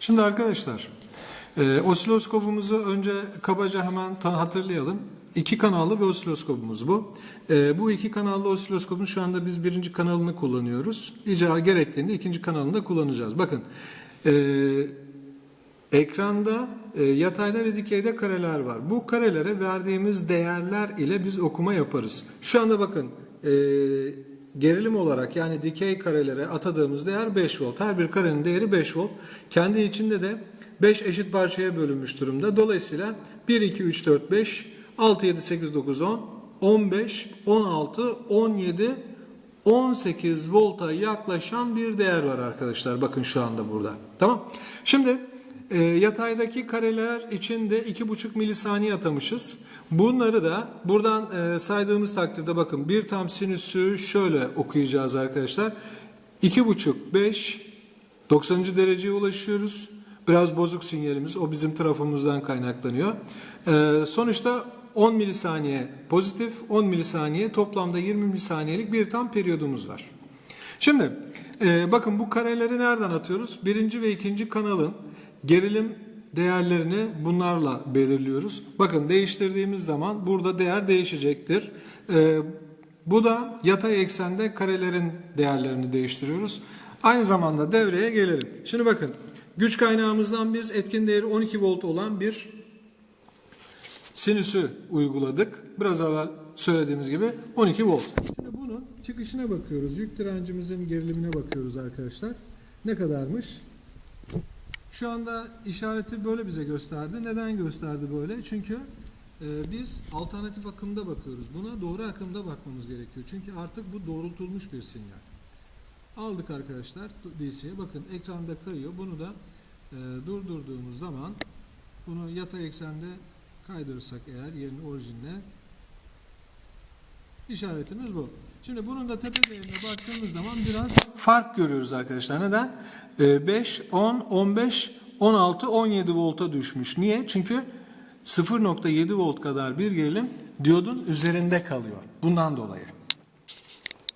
Şimdi arkadaşlar, e, osiloskopumuzu önce kabaca hemen hatırlayalım. İki kanallı bir osiloskopumuz bu. E, bu iki kanallı osiloskopun şu anda biz birinci kanalını kullanıyoruz. İcra gerektiğinde ikinci kanalını da kullanacağız. Bakın, e, ekranda e, yatayda ve dikeyde kareler var. Bu karelere verdiğimiz değerler ile biz okuma yaparız. Şu anda bakın, e, gerilim olarak yani dikey karelere atadığımız değer 5 volt. Her bir karenin değeri 5 volt. Kendi içinde de 5 eşit parçaya bölünmüş durumda. Dolayısıyla 1, 2, 3, 4, 5, 6, 7, 8, 9, 10, 15, 16, 17, 18 volta yaklaşan bir değer var arkadaşlar. Bakın şu anda burada. Tamam. Şimdi e, yataydaki kareler için de 2,5 milisaniye atamışız. Bunları da buradan e, saydığımız takdirde bakın bir tam sinüsü şöyle okuyacağız arkadaşlar. 2,5 5 90. dereceye ulaşıyoruz. Biraz bozuk sinyalimiz o bizim trafomuzdan kaynaklanıyor. E, sonuçta 10 milisaniye pozitif, 10 milisaniye toplamda 20 milisaniyelik bir tam periyodumuz var. Şimdi e, bakın bu kareleri nereden atıyoruz? Birinci ve ikinci kanalın gerilim değerlerini bunlarla belirliyoruz. Bakın değiştirdiğimiz zaman burada değer değişecektir. E, bu da yatay eksende karelerin değerlerini değiştiriyoruz. Aynı zamanda devreye gelelim. Şimdi bakın güç kaynağımızdan biz etkin değeri 12 volt olan bir sinüsü uyguladık. Biraz evvel söylediğimiz gibi 12 volt. Şimdi bunun çıkışına bakıyoruz. Yük direncimizin gerilimine bakıyoruz arkadaşlar. Ne kadarmış? Şu anda işareti böyle bize gösterdi. Neden gösterdi böyle? Çünkü e, biz alternatif akımda bakıyoruz. Buna doğru akımda bakmamız gerekiyor. Çünkü artık bu doğrultulmuş bir sinyal. Aldık arkadaşlar DC'ye. Bakın ekranda kayıyor. Bunu da e, durdurduğumuz zaman bunu yatay eksende kaydırırsak eğer yerin orijinine işaretimiz bu. Şimdi bunun da tepe değerine baktığımız zaman biraz fark görüyoruz arkadaşlar. Neden? Ee, 5, 10, 15, 16, 17 volta düşmüş. Niye? Çünkü 0.7 volt kadar bir gerilim diyodun üzerinde kalıyor. Bundan dolayı.